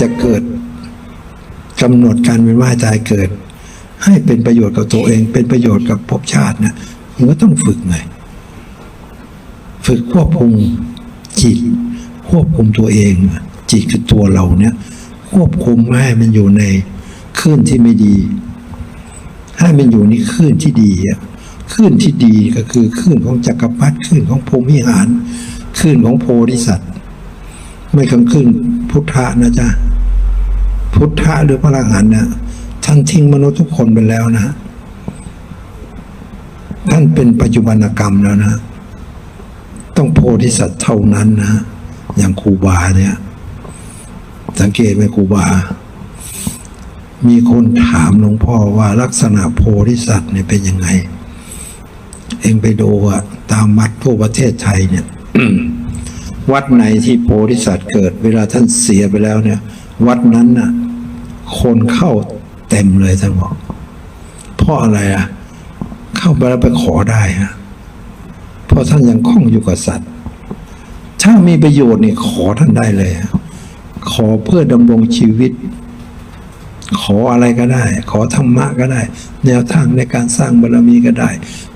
จะเกิดกำหนดการเป็นว่าตายเกิด ให้เป็นประโยชน์กับตัวเอง เป็นประโยชน์กับภพชาตินี่ยมันก็ต้องฝึกไงฝึกควบคุมจิต ควบคุมตัวเอง จิตคือตัวเราเนี่ย ควบคุมไม่ให้มันอยู่ในคลื่นที่ไม่ดี ให้มันอยู่ในคลื่นที่ดีอะคลื่นที่ดีก็คือคลื่นของจักรพรรดิคลื่นของพรหมิหารคลื่นของโพธิสัตว์ ไม่คำคลื่นพุทธะนะจ๊ะพุทธะหรือพระอรหันต์เนี่ยท่านทิ้งมนุษย์ทุกคนไปแล้วนะ ท่านเป็นปัจจุบันกรรมแล้วนะ ต้องโพธิสัตว์เท่านั้นนะ อย่างครูบาเนี่ย สังเกตไหมครูบา มีคนถามหลวงพ่อว่าลักษณะโพธิสัตว์เนี่ยเป็นยังไง เองไปดูอะตามวัดทั่วประเทศไทยเนี่ย วัดไหนที่โพธิสัตว์เกิด เวลาท่านเสียไปแล้วเนี่ย วัดนั้นน่ะ คนเข้าเต็มเลยท่านบอกเพราะอะไรอะ เข้าไปแล้วไปขอได้ฮะเพราะท่านยังคล้องอยู่กับสัตว์ ถ้ามีประโยชน์เนี่ยขอท่านได้เลย ขอเพื่อดำรงชีวิต ขออะไรก็ได้ ขอธรรมะก็ได้ แนวทางในการสร้างบารมีก็ได้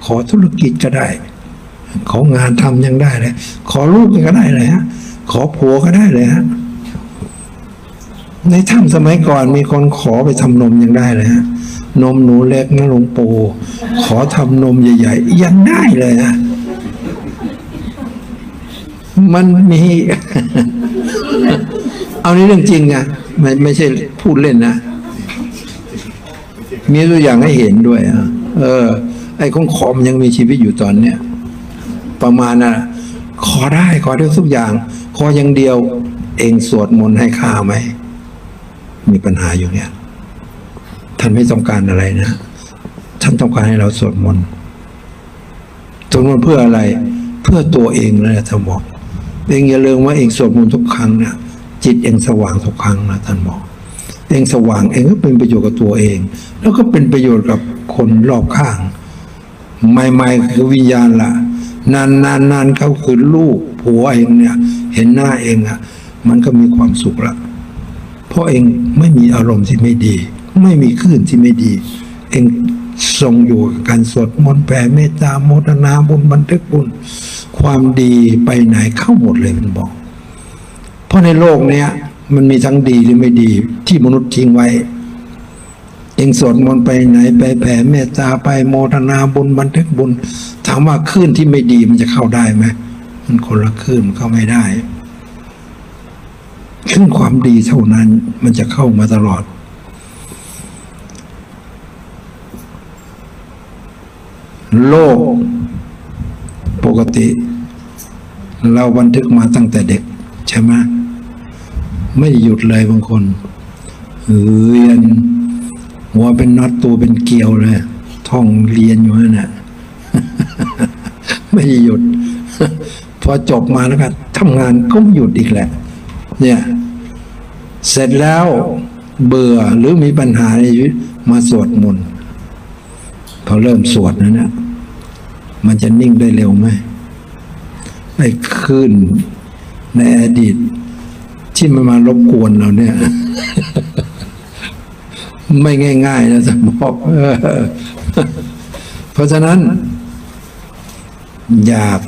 ขอธุรกิจก็ได้ ของานทำยังได้เลย ขอลูกก็ได้เลยฮะ ขอผัวก็ได้เลยฮะ ในถ้ำสมัยก่อนมีคนขอไปทำนมยังได้เลยฮะ นมหนูเล็กนะหลวงปู่ขอทำนมใหญ่ๆ ยังได้เลยฮะ มันมี เอานี่เรื่องจริงอะไม่ไม่ใช่พูดเล่นนะ มีตัวอย่างให้เห็นด้วยอะ เออ ไอ้ของขอมนยังมีชีวิตอยู่ตอนเนี้ย ประมาณน่ะขอได้ขอได้ทุกอย่าง ขออย่างเดียว เองสวดมนต์ให้ข้าไหม มีปัญหาอยู่เนี่ย ท่านไม่ต้องการอะไรนะ ท่านต้องการให้เราสวดมนต์สวดมนต์เพื่ออะไร เพื่อตัวเองนะท่านบอกเองอย่าลืมว่าเองสวดมนต์ทุกครั้งนะจิตเองสว่างทุกครั้งนะท่านบอก เองสว่างเองก็เป็นประโยชน์กับตัวเอง แล้วก็เป็นประโยชน์กับคนรอบข้างใหม่ๆคือวิญญาณล่ะ นานนานนานเขาคือลูกผัวเองเนี่ย เห็นหน้าเองอะ มันก็มีความสุขละเพราะเองไม่มีอารมณ์ที่ไม่ดี ไม่มีคลื่นที่ไม่ดี เองทรงอยู่กับการสวดมนต์แผ่เมตตาโมทนาบุญบันทึกบุญ ความดีไปไหนเข้าหมดเลยมันบอก เพราะในโลกเนี้ยมันมีทั้งดีหรือไม่ดีที่มนุษย์ทิ้งไว้ เองสวดมนต์ไปไหนไปแผ่เมตตาไปโมทนาบุญบันทึกบุญ ถามว่าคลื่นที่ไม่ดีมันจะเข้าได้ไหมมันคนละคลื่นมันเข้าไม่ได้คลื่นความดีเท่านั้นมันจะเข้ามาตลอด โลกปกติ เราบันทึกมาตั้งแต่เด็ก ใช่ไหมไม่หยุดเลยบางคนเรียน หัวเป็นน็อตตัวเป็นเกลียวเลยท่องเรียนอยู่นั่นแหละไม่หยุด พอจบมาแล้วก็ทำงานก็ไม่หยุดอีกแหละ เนี่ย เสร็จแล้วเบื่อหรือมีปัญหาในชีวิตมาสวดมนต์พอเริ่มสวดนั้นนะมันจะนิ่งได้เร็วไหมไอ้ขึ้นในอดีตที่มันมารบกวนเราเนี่ย ไม่ง่ายๆนะจะบอกเพราะฉะนั้น อยาก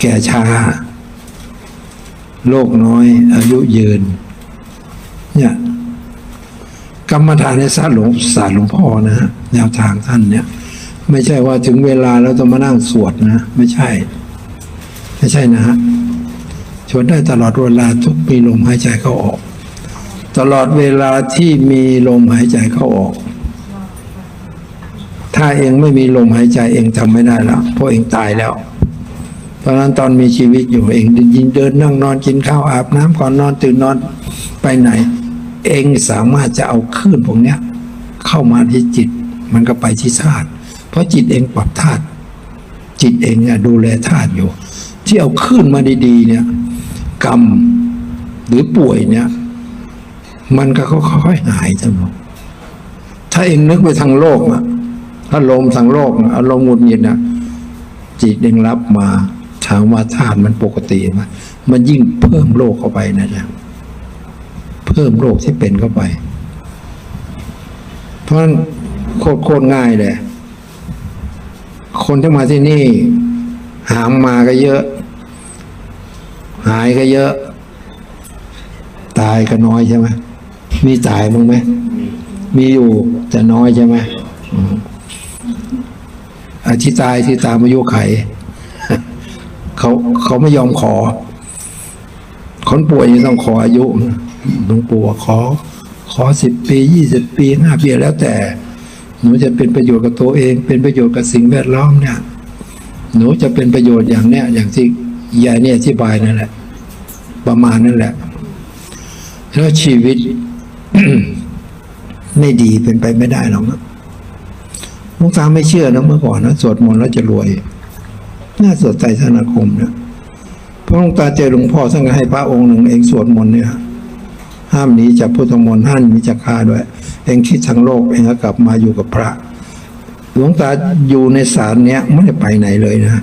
แก่ช้าโลกน้อย อายุยืน เนี่ย กรรมฐานในศาสตร์หลวงศาสตร์หลวงพ่อนะฮะแนวทางท่านเนี่ย ไม่ใช่ว่าถึงเวลาแล้วต้องมานั่งสวดนะ ไม่ใช่ ไม่ใช่นะฮะสวดได้ตลอดเวลาทุกมีลมหายใจเข้าออก ตลอดเวลาที่มีลมหายใจเข้าออก ถ้าเองไม่มีลมหายใจเองทำไม่ได้แล้วเพราะเองตายแล้ว เพราะนั้นตอนมีชีวิตอยู่เองยินเดินนั่งนอนกินข้าวอาบน้ำก่อนนอนตื่นนอนไปไหน เองสามารถจะเอาคลื่นพวกเนี้ยเข้ามาที่จิต มันก็ไปที่ธาตุเพราะจิตเองปรับธาตุจิตเองเนี่ยดูแลธาตุอยู่ ที่เอาคลื่นมาดีๆเนี่ยกรรมหรือป่วยเนี่ย มันก็ค่อยๆหายทั้งหมดถ้าเองนึกไปทางโลกอะอารมณ์ทางโลกอะอารมณ์หงุดหงิดนะจิตเองรับมาถามว่าธาตุมันปกติไหมมันยิ่งเพิ่มโลกเข้าไปนะจ๊ะเพิ่มโรคที่เป็นเข้าไป เพราะฉะนั้นโคตรโคตรง่ายเลยคนที่มาที่นี่ หามมาก็เยอะ หายก็เยอะ ตายก็น้อยใช่ไหม มีตายมั้งไหม มีอยู่แต่น้อยใช่ไหมอืมอาที่ตายที่ตามอายุไข เขาเขาไม่ยอมขอ คนป่วยยังต้องขออายุหลวงปู่ขอ ขอสิบปียี่สิบปีห้าปีแล้วแต่ หนูจะเป็นประโยชน์กับตัวเอง เป็นประโยชน์กับสิ่งแวดล้อมเนี่ย หนูจะเป็นประโยชน์อย่างเนี้ยอย่างที่ยายเนี่ยอธิบายนั่นแหละ ประมาณนั่นแหละ แล้วชีวิต ไม่ดีเป็นไปไม่ได้หรอกนะลวงตาไม่เชื่อนะเมื่อก่อนนะสวดมนต์แล้วจะรวย น่าสวดใจธนาคมนะเพราะหลวงตาเจอหลวงพ่อท่านก็ให้พระองค์หนึ่งเองสวดมนต์เนี่ย ห้ามหนีจากพุทธมนต์ห้ามหนีจากข้าด้วย เองคิดทั้งโลกเองก็กลับมาอยู่กับพระ หลวงตาอยู่ในศาลเนี้ยไม่ได้ไปไหนเลยนะ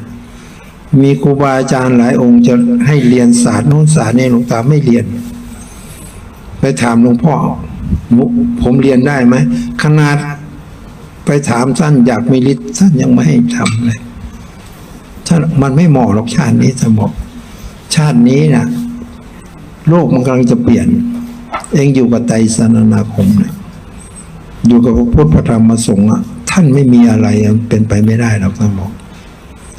มีครูบาอาจารย์หลายองค์จะให้เรียนศาสตร์โน้นศาสตร์นี้หลวงตาไม่เรียน ไปถามหลวงพ่อ ผมเรียนได้ไหมขนาดไปถามท่านอยากมีฤทธิ์ท่านยังไม่ให้ทำเลยท่านมันไม่เหมาะหรอกชาตินี้ท่านบอกชาตินี้นะโลกมันกำลังจะเปลี่ยน เองอยู่กับไตรสรณาคมเนี่ยอยู่กับพระพุทธธรรมพระสงฆ์อะท่านไม่มีอะไรเป็นไปไม่ได้หรอกท่านบอก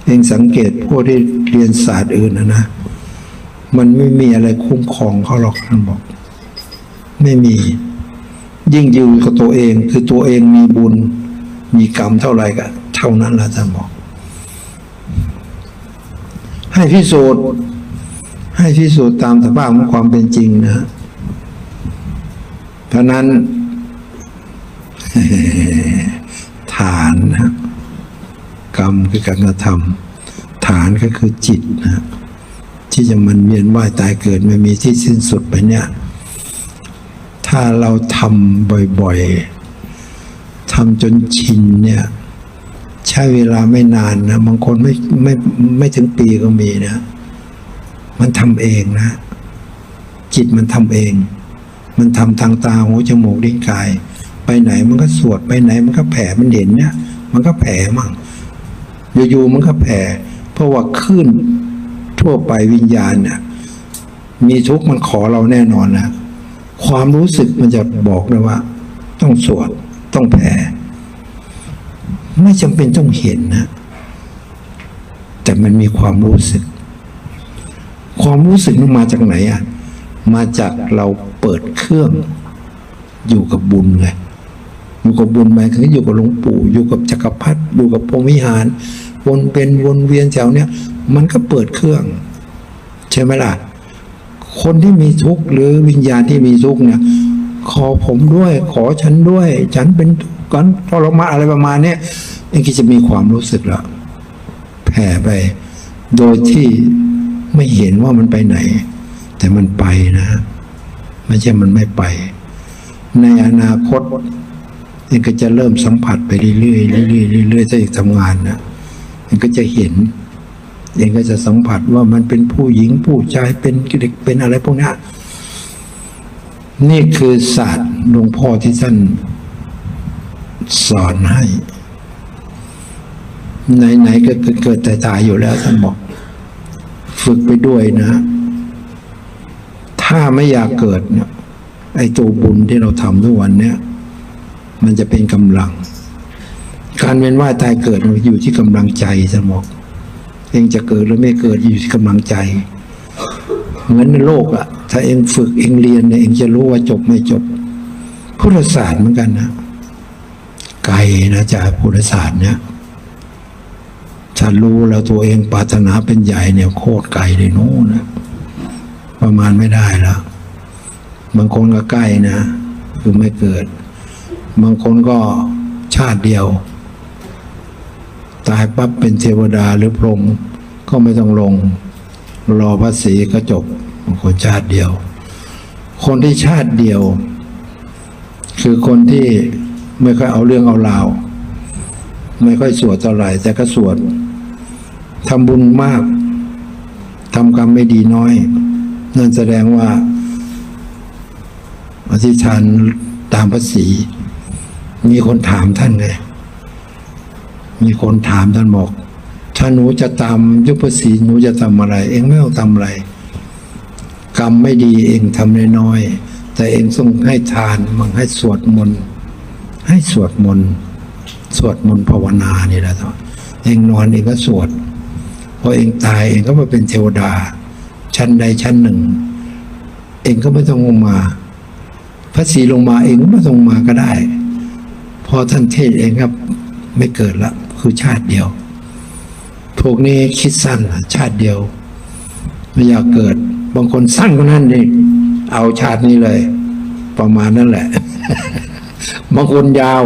เองสังเกตพวกที่เรียนศาสตร์อื่นนะนะมันไม่มีอะไรคุ้มครองเขาหรอกท่านบอก ไม่มี ยิ่งยู่กับตัวเอง คือตัวเองมีบุญ มีกรรมเท่าไรก็เท่านั้นละท่านบอก ให้พิสูจน์ให้พิสูจน์ตามสภาพของความเป็นจริงนะเพราะนั้นฐานนะกรรมคือการกระทำฐานก็คือจิตนะที่จะมันเวียนว่ายตายเกิดไม่มีที่สิ้นสุดไปเนี่ย ถ้าเราทำบ่อยๆทำจนชินเนี่ยใช้เวลาไม่นานนะบางคนไม่ไม่ไม่ถึงปีก็มีนะมันทำเองนะ จิตมันทำเอง มันทำทางตาหูจมูกลิ้นกาย ไปไหนมันก็สวดไปไหน มันก็แผ่มันเห็นเนี่ย มันก็แผ่มั่งอยู่ๆมันก็แผ่ เพราะว่าขึ้นทั่วไปวิญญาณเนี่ยมีทุกข์มันขอเราแน่นอนนะ ความรู้สึกมันจะบอกเลยว่า ต้องสวดต้องแผ่ ไม่จำเป็นต้องเห็นนะ แต่มันมีความรู้สึก ความรู้สึกมันมาจากไหนอะ มาจากเราเปิดเครื่อง อยู่กับบุญไงอยู่กับบุญหมายถึงอยู่กับหลวงปู่ อยู่กับจักรพรรดิอยู่กับพรมิหาร วนเป็นวนเวียนแถวเนี้ยมันก็เปิดเครื่อง ใช่ไหมล่ะ คนที่มีทุกข์หรือวิญญาณที่มีทุกข์เนี่ย ขอผมด้วย ขอฉันด้วย ฉันเป็นกันทรมานอะไรประมาณเนี้ยเองก็จะมีความรู้สึกละแผ่ไป โดยที่ไม่เห็นว่ามันไปไหน แต่มันไปนะไม่ใช่มันไม่ไป ในอนาคตเองก็จะเริ่มสัมผัสไปเรื่อยๆเรื่อยๆเรื่อยๆถ้าเองทำงานนะเองก็จะเห็น เองก็จะสัมผัสว่ามันเป็นผู้หญิงผู้ชายเป็นเด็กเป็นอะไรพวกนี้นี่คือศาสตร์หลวงพ่อที่ท่านสอนให้ไหนๆก็เกิดแต่ตายอยู่แล้วท่านบอก ฝึกไปด้วยนะ ถ้าไม่อยากเกิดเนี่ยไอ้ตัวบุญที่เราทำทุกวันเนี่ย มันจะเป็นกำลัง การเวียนว่ายตายเกิดมันอยู่ที่กำลังใจท่านบอก เองจะเกิดหรือไม่เกิดอยู่ที่กำลังใจเหมือนในโลกอะถ้าเองฝึกเองเรียนเนี่ยเองจะรู้ว่าจบไม่จบ พุทธศาสตร์เหมือนกันนะไกลนะจากพุทธศาสตร์เนี่ยถ้ารู้แล้วตัวเองปรารถนาเป็นใหญ่เนี่ยโคตรไกลเลยโน้นนะประมาณไม่ได้แล้ว บางคนก็ใกล้นะ คือไม่เกิด บางคนก็ชาติเดียว ตายปั๊บเป็นเทวดาหรือพรหมก็ไม่ต้องลง รอพระศรีก็จบคนชาติเดียว คนที่ชาติเดียว คือคนที่ไม่ค่อยเอาเรื่องเอาราว ไม่ค่อยสวดเท่าไหร่ แต่ก็สวดทำบุญมากทำกรรมไม่ดีน้อย นั่นแสดงว่าอธิษฐานตามภาษี มีคนถามท่านไง มีคนถามท่านบอก ถ้าหนูจะตามยุคภาษีหนูจะทำอะไร เองไม่ต้องทำอะไร กรรมไม่ดีเองทำน้อยๆแต่เองต้องให้ทานมังให้สวดมนต์ให้สวดมนต์สวดมนต์ภาวนานี่แหละท่านเองนอนเองก็สวดพอเองตายเองก็มาเป็นเทวดา ชั้นใดชั้นหนึ่ง เองก็ไม่ต้องลงมาพระศรีลงมาเองก็ไม่ต้องมาก็ได้ พอท่านเทศเองครับ ไม่เกิดละ คือชาติเดียว พวกนี้คิดสั้นชาติเดียวไม่อยากเกิด บางคนสั้นกว่านั้นนี่เอาชาตินี้เลย ประมาณนั้นแหละ บางคนยาว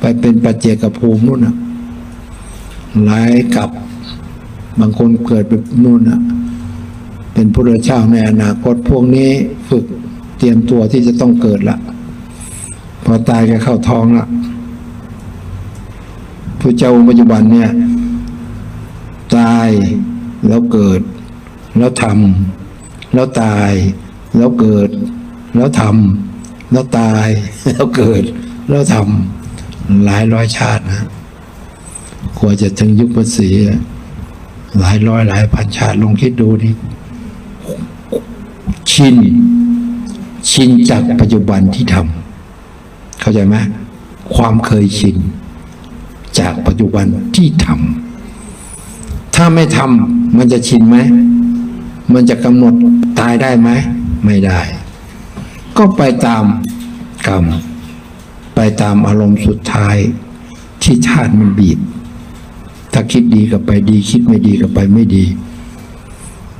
ไปเป็นปัจเจกภูมินู่นนะหลายกับบางคนเกิดเป็นนู่นนะเป็นพระเจ้าในอนาคตพวกนี้ฝึกเตรียมตัวที่จะต้องเกิดละพอตายก็เข้าท้องละ ระเจ้าปัจจุบันเนี่ยตายแล้วเกิด แล้วทำแล้วตาย แล้วเกิด แล้วทำแล้วตาย แล้วเกิด แล้วทำหลายร้อยชาตินะกว่าจะถึงยุคภาษีหลายร้อยหลายพันชาติลองคิดดูดิชิน ชินจากปัจจุบันที่ทำเข้าใจไหมความเคยชิน จากปัจจุบันที่ทำถ้าไม่ทำมันจะชินไหม มันจะกำหนดตายได้ไหม ไม่ได้ ก็ไปตามกรรม ไปตามอารมณ์สุดท้ายที่ชาติมันบีบ ถ้าคิดดีก็ไปดี คิดไม่ดีก็ไปไม่ดี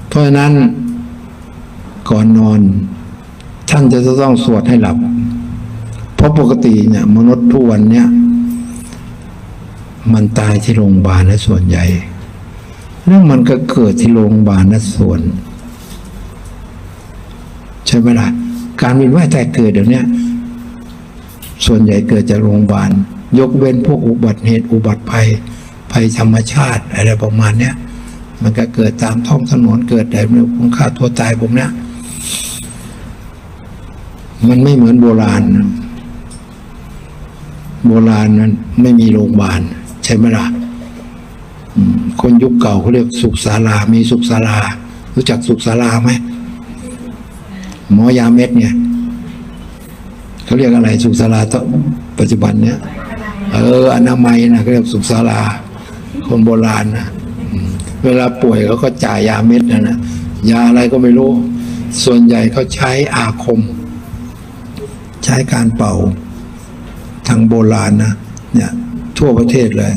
เพราะฉะนั้นก่อนนอน ท่านจะต้องสวดให้หลับ เพราะปกติเนี่ยมนุษย์ทุกวันเนี่ย มันตายที่โรงพยาบาลและส่วนใหญ่ แล้วมันก็เกิดที่โรงพยาบาลนะส่วน ใช่ไหมล่ะการวียนว่ายตายเกิดเดี๋ยวนี้ส่วนใหญ่เกิดจากโรงพยาบาล ยกเว้นพวกอุบัติเหตุอุบัติภัยภัยธรรมชาติอะไรประมาณเนี้ยมันก็เกิดตามท้องถนนเกิดแต่เรื่องของฆ่าตัวตายผมเนี้ยมันไม่เหมือนโบราณ โบราณนั้นไม่มีโรงพยาบาล ช่ไหมล่ะคนยุคเก่าเขาเรียกสุขศาลา มีสุขศาลา รู้จักสุขศาลาไหมหมอยาเม็ดเนี่ยเขาเรียกอะไรสุขศาลาตอนปัจจุบันเนี่ยเอออนามัยนะเขาเรียกสุขศาลา คนโบราณนะเวลาป่วยเขาก็จ่ายยาเม็ดนะนะยาอะไรก็ไม่รู้ ส่วนใหญ่เขาใช้อาคม ใช้การเป่าทางโบราณนะเนี่ย ทั่วประเทศเลย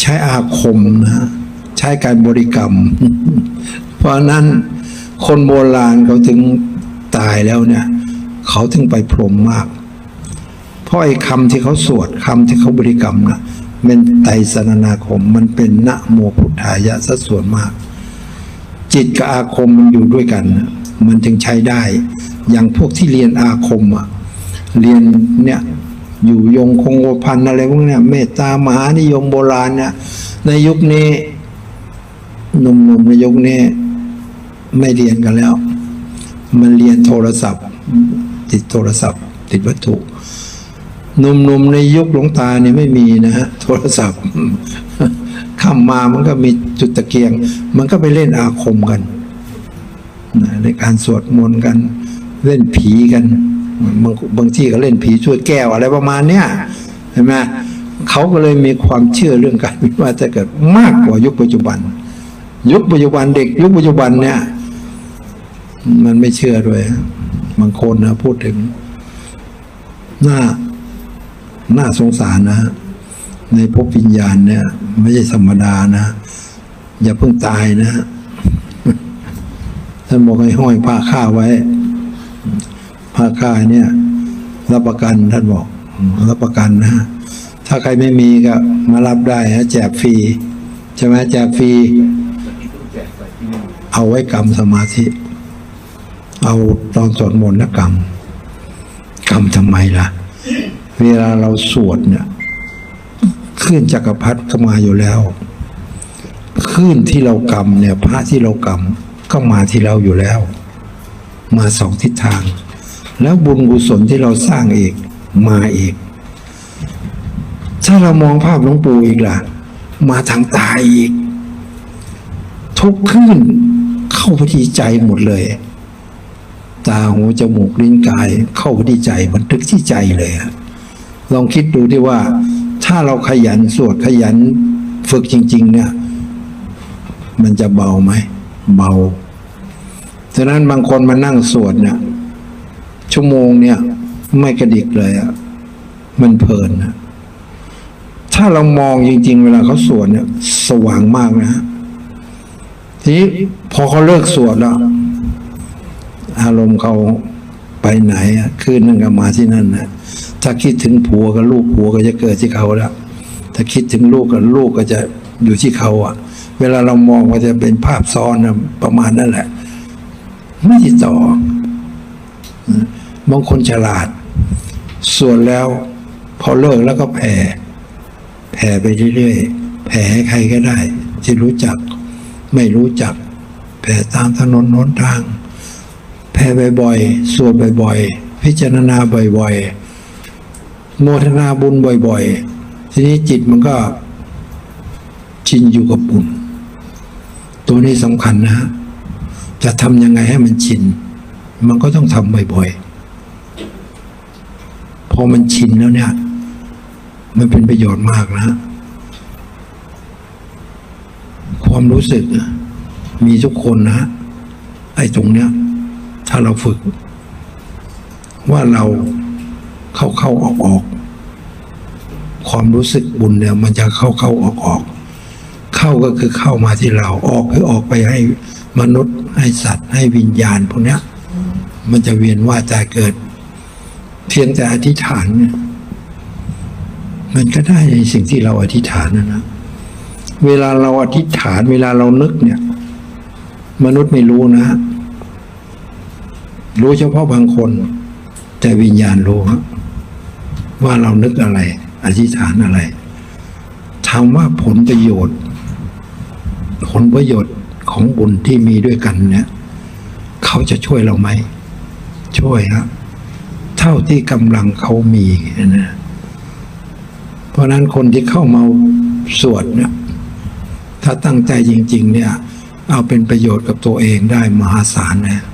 ใช้อาคมนะใช้การบริกรรม เพราะนั้นคนโบราณเขาถึงตายแล้วเนี่ย เขาถึงไปพรหมมาก เพราะไอ้คำที่เขาสวดคำที่เขาบริกรรมนะเป็นไตรสรณนาคม มันเป็นนะโมพุทธายะสัดส่วนมาก จิตกับอาคมมันอยู่ด้วยกัน มันจึงใช้ได้ อย่างพวกที่เรียนอาคมอะเรียนเนี่ย อยู่ยงคงกระพันอะไรพวกเนี้ยเมตตามหานิยมโบราณเนี่ยในยุคนี้หนุ่มๆในยุคนี้ไม่เรียนกันแล้ว มันเรียนโทรศัพท์ ติดโทรศัพท์ ติดวัตถุหนุ่มๆในยุคหลวงตาเนี่ยไม่มีนะฮะโทรศัพท์ข้ามมามันก็มีจุดตะเกียง มันก็ไปเล่นอาคมกันในการสวดมนต์กัน เล่นผีกัน บางบางที่ก็เล่นผีช่วยแก้วอะไรประมาณเนี้ยเห็นไหมเขาก็เลยมีความเชื่อเรื่องการวิวัฒนาเกิดมากกว่ายุคปัจจุบัน ยุคปัจจุบันเด็ก ยุคปัจจุบันเนี่ย มันไม่เชื่อด้วยบางคนนะพูดถึงน่าน่าสงสารนะ ในภพวิญญาณเนี่ย ไม่ใช่ธรรมดานะ อย่าเพิ่งตายนะฮะท่านบอกให้ห้อยผ้าข้าไว้ ผ้าค่ายเนี่ยรับประกันท่านบอกรับประกันนะฮะถ้าใครไม่มีก็มารับได้ฮะแจกฟรีใช่ไหมแจกฟรีเอาไว้กรรมสมาธิ เอาตอนสวดมนต์นะกรรมกรรมทำไมล่ะ เวลาเราสวดเนี่ยคลื่นจักรพรรดิก็มาอยู่แล้วคลื่นที่เรากรรมเนี่ยพระที่เรากรรมก็มาที่เราอยู่แล้ว มาสองทิศทาง แล้วบุญกุศลที่เราสร้างอีกมาอีก ถ้าเรามองภาพหลวงปู่อีกล่ะ มาทางตาอีก ทุกขึ้นเข้าไปที่ใจหมดเลย ตาหูจมูกลิ้นกาย เข้าไปที่ใจบันทึกที่ใจเลยอะลองคิดดูที่ว่า ถ้าเราขยันสวดขยันฝึกจริง ๆ เนี่ย มันจะเบาไหมเบาฉะนั้นบางคนมานั่งสวดเนี่ย ชั่วโมงเนี่ย ไม่กระดิกเลยอะมันเพลินนะถ้าเรามองจริง ๆ เวลาเขาสวดเนี่ย สว่างมากนะทีนี้พอเขาเลิกสวดแล้ว อารมณ์เขาไปไหนอะคืนนึงก็มาที่นั่นนะถ้าคิดถึงผัวกับลูกผัวก็จะเกิดที่เขาแล้วถ้าคิดถึงลูกกับลูกก็จะอยู่ที่เขาอะเวลาเรามองก็จะเป็นภาพซ้อนนะประมาณนั่นแหละ ไม่ติดต่อ บางคนฉลาด ส่วนแล้วพอเลิกแล้วก็แผ่แผ่ไปเรื่อยๆแผ่ให้ใครก็ได้ ที่รู้จัก ไม่รู้จัก แผ่ตามถนนหนทาง แผ่บ่อยๆสวดบ่อยๆ พิจารณาบ่อยๆ โมทนาบุญบ่อย ๆ ทีนี้จิตมันก็ชินอยู่กับบุญ ตัวนี้สำคัญนะฮะจะทำยังไงให้มันชิน มันก็ต้องทำบ่อยๆ พอมันชินแล้วเนี่ย มันเป็นประโยชน์มากนะ ความรู้สึกมีทุกคนนะ ไอ้ตรงเนี้ย ถ้าเราฝึก ว่าเราเข้าเข้าออกออกความรู้สึกบุญเนี่ยมันจะเข้าเข้าออกออก เข้าก็คือเข้ามาที่เราออกคือออกไปให้มนุษย์ให้สัตว์ให้วิญญาณพวกเนี้ย มันจะเวียนว่าตายเกิด เพียงแต่อธิษฐานเนี่ยมันก็ได้ในสิ่งที่เราอธิษฐานนะนะ เวลาเราอธิษฐาน เวลาเรานึกเนี่ย มนุษย์ไม่รู้นะ รู้เฉพาะบางคน แต่วิญญาณรู้ฮะว่าเรานึกอะไร อธิษฐานอะไรถามว่าผลประโยชน์ ผลประโยชน์ของบุญที่มีด้วยกันเนี่ย เขาจะช่วยเราไหม ช่วยฮะเท่าที่กำลังเขามีนะเพราะนั้นคนที่เข้ามาสวดเนี่ยถ้าตั้งใจจริง ๆ เนี่ย เอาเป็นประโยชน์กับตัวเองได้มหาศาลนะ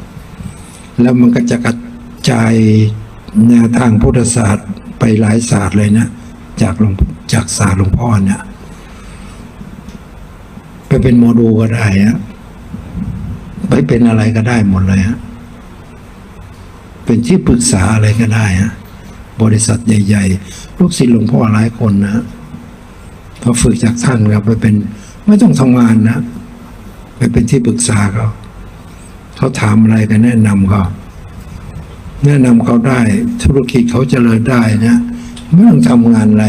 แล้วมันก็จะกระจายแนวทางพุทธศาสตร์ไปหลายศาสตร์เลยนะจากหลวงจากศาสตร์หลวงพ่อเนี่ยไปเป็นโมดูลก็ได้ฮะไปเป็นอะไรก็ได้หมดเลยฮะ เป็นที่ปรึกษาอะไรก็ได้ฮะบริษัทใหญ่ ๆ ลูกศิษย์หลวงพ่อหลายคนนะพอฝึกจากท่านครับไปเป็นไม่ต้องทำงานนะไปเป็นที่ปรึกษาเขาเขาถามอะไรก็แนะนำเขาแนะนำเขาได้ ธุรกิจเขาเจริญได้นะไม่ต้องทำงานอะไร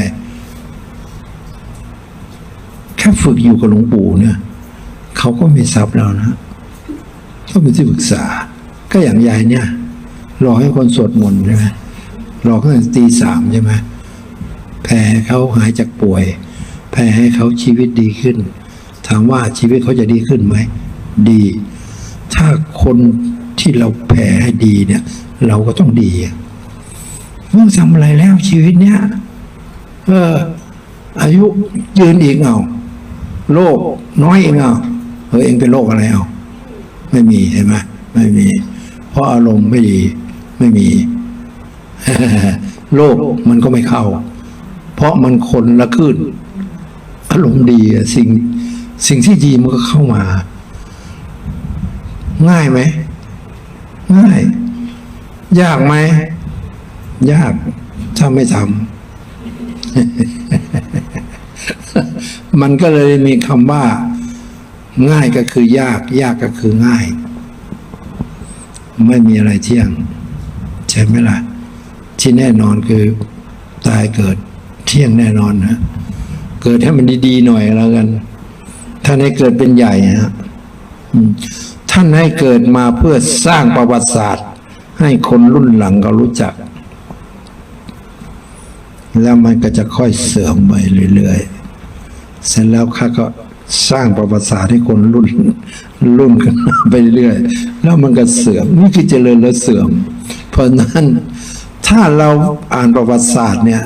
แค่ฝึกอยู่กับหลวงปู่เนี่ยเขาก็มีทรัพย์แล้วนะก็เป็นที่ปรึกษาก็อย่างยายเนี่ย รอให้คนสวดมนต์ใช่ไหมรอตั้งแต่ตีสามใช่ไหมแผ่ให้เขาหายจากป่วย แผ่ให้เขาชีวิตดีขึ้น ถามว่าชีวิตเขาจะดีขึ้นไหม ดี ถ้าคนที่เราแผ่ให้ดีเนี่ย เราก็ต้องดีเมื่อทำอะไรแล้วชีวิตเนี้ยเออ อายุยืนอีกเอาโรคน้อยเองเอาเออเองเป็นโรคอะไรเอาไม่มีเห็นไหมไม่มี เพราะอารมณ์ไม่ดี ไม่มีโรคมันก็ไม่เข้า เพราะมันคนละคลื่นอารมณ์ดีสิ่งสิ่งที่ดีมันก็เข้ามา ง่ายไหม ง่าย ยากไหม ยากถ้าไม่ทำมันก็เลยมีคำว่า ง่ายก็คือยาก ยากก็คือง่าย ไม่มีอะไรเที่ยง ใช่ไหมล่ะ ที่แน่นอนคือตายเกิดเที่ยงแน่นอนนะเกิดให้มันดีๆหน่อยแล้วกัน ท่านให้เกิดเป็นใหญ่ฮะท่านให้เกิดมาเพื่อสร้างประวัติศาสตร์ ให้คนรุ่นหลังเขารู้จัก แล้วมันก็จะค่อยเสื่อมไปเรื่อยๆ เสร็จแล้วข้าก็สร้างประวัติศาสตร์ให้คนรุ่นรุ่นกันไปเรื่อย แล้วมันก็เสื่อมนี่คือเจริญแล้วเสื่อม เพราะนั้นถ้าเราอ่านประวัติศาสตร์เนี่ย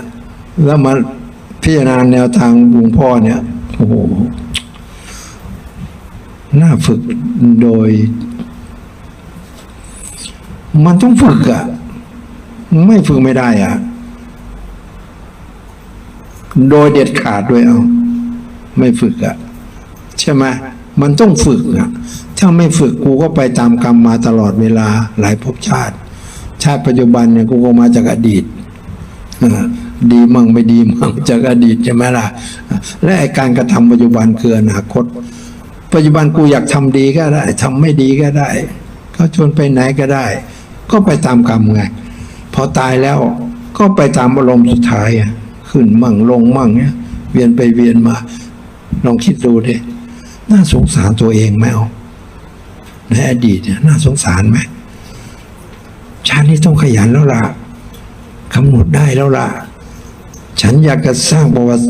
แล้วมาพิจารณาแนวทางหลวงพ่อเนี่ยโอ้โหน่าฝึกโดย มันต้องฝึกอะไม่ฝึกไม่ได้อะโดยเด็ดขาดด้วยเอา ไม่ฝึกอะใช่ไหมมันต้องฝึกอะถ้าไม่ฝึกกูก็ไปตามกรรมมาตลอดเวลาหลายภพชาติ ชาติปัจจุบันเนี่ยกูก็มาจากอดีตดีมั่งไม่ดีมั่งจากอดีตใช่ไหมล่ะ และไอการกระทำปัจจุบันคืออนาคต ปัจจุบันกูอยากทำดีก็ได้ทำไม่ดีก็ได้เขาชวนไปไหนก็ได้ ก็ไปตามกรรมไงพอตายแล้วก็ไปตามอารมณ์สุดท้ายขึ้นมั่งลงมั่งเนี่ยเวียนไปเวียนมา ลองคิดดูดิน่าสงสารตัวเองไหมเอาในอดีตเนี่ยน่าสงสารไหม ชาตินี้ต้องขยันแล้วล่ะกำหนดได้แล้วล่ะ ฉันอยากจะสร้างประวัติ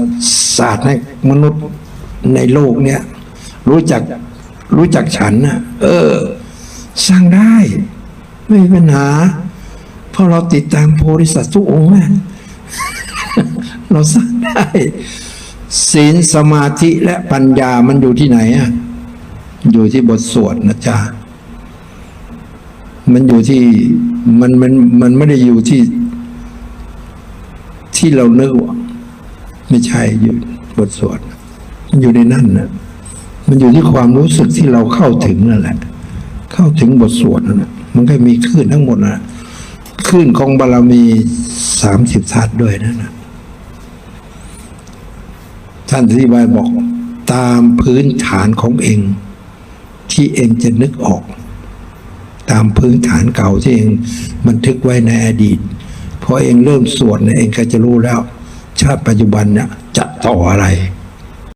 ศาสตร์ให้มนุษย์ในโลกเนี่ย รู้จักรู้จักฉันนะเออ สร้างได้ ไม่มีปัญหา เพราะเราติดตามโพธิสัตว์ทุกองค์นะเราสร้างได้ ศีลสมาธิและปัญญามันอยู่ที่ไหนอะอยู่ที่บทสวดนะจ๊ะมันอยู่ที่ มันมันมันไม่ได้อยู่ที่ ที่เราเนึกว่าไม่ใช่อยู่บทสวดมันอยู่ในนั่นนะมันอยู่ที่ความรู้สึกที่เราเข้าถึงนั่นแหละ เข้าถึงบทสวดนั่นนะมันก็มีคลื่นทั้งหมดนะคลื่นของบารมีสามสิบทัศน์ด้วยนั่นนะท่านอธิบายบอกตามพื้นฐานของเอง ที่เองจะนึกออก ตามพื้นฐานเก่าที่เองบันทึกไว้ในอดีตพอเองเริ่มสวดเนี่ยเองก็จะรู้แล้ว ชาติปัจจุบันเนี่ยจะต่ออะไร